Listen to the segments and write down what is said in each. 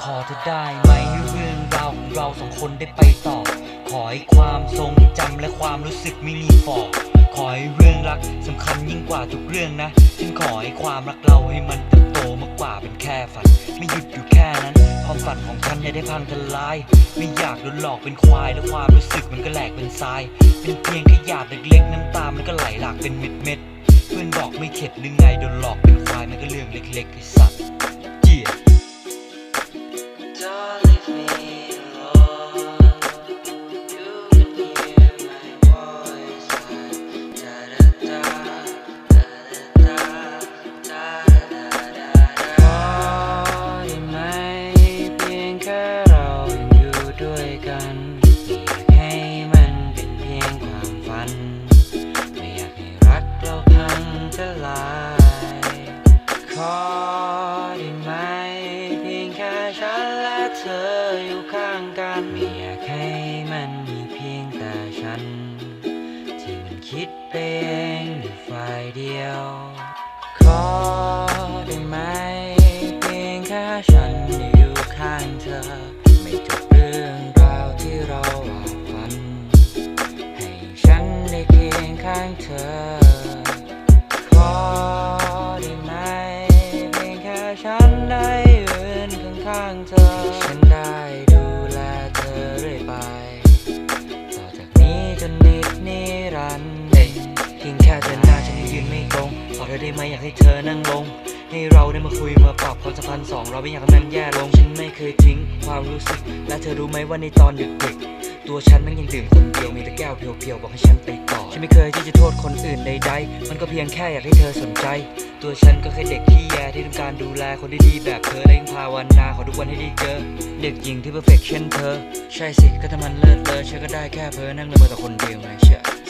ขอเธอได้ไหมให้เรื่องราวของเราสองคนได้ไปต่อ ขอให้ความทรงจำและความรู้สึกไม่มีฝ่อขอให้เรื่องรักสำคัญยิ่งกว่าทุกเรื่องนะ ฉันขอให้ความรักเราให้มันเติบโตมากกว่าเป็นแค่ฝัน ไม่หยุดอยู่แค่นั้น ความฝันของฉันอย่าได้พังทลาย ไม่อยากโดนหลอกเป็นควายและความรู้สึกมันก็แหลกเป็นทราย เป็นเพียงแค่หยาดเล็กๆน้ำตามันก็ไหลหลากเป็นเม็ดๆเพื่อนบอกไม่เข็ดหรือไงโดนหลอกเป็นควายมันก็เรื่องเล็กๆไอ้สัตว์เจี๊ย Don't leave me เธออยู่ข้างกันไม่อยากให้มันมีเพียงแต่ฉัน ที่มันคิดไปเองอยู่ฝ่ายเดียว อเธอได้ไหมอยากให้เธอนั่งลง ให้เราได้มาคุยมาปรับความสัมพันธ์สองเราไม่อยากให้มันแย่ลง ฉันไม่เคยทิ้งความรู้สึก และเธอรู้ไหมว่าในตอนเด็กๆตัวฉันมันยังดื่มคนเดียวมีแต่แก้วเพียวๆบอกให้ฉันไปต่อ ฉันไม่เคยที่จะโทษคนอื่นใดๆ มันก็เพียงแค่อยากให้เธอสนใจ ตัวฉันก็แค่เด็กที่แย่ที่ต้องการดูแลคนที่ดีแบบเธอและยังภาวนาขอทุกวันให้ได้เจอ เด็กหญิงที่เพอร์เฟกเช่นเธอ ใช่สิก็ถ้ามันเลิศเลอฉันก็ได้แค่เพ้อนั่งละเมอแต่คนเดียวไงเชื่อ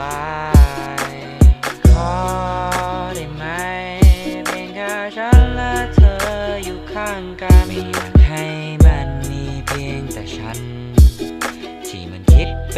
ลายขอได้ไหมเพียงแค่ฉันและางกันไม่อยากให้มันมีเพียงแต่ฉัน ที่มันคิดไป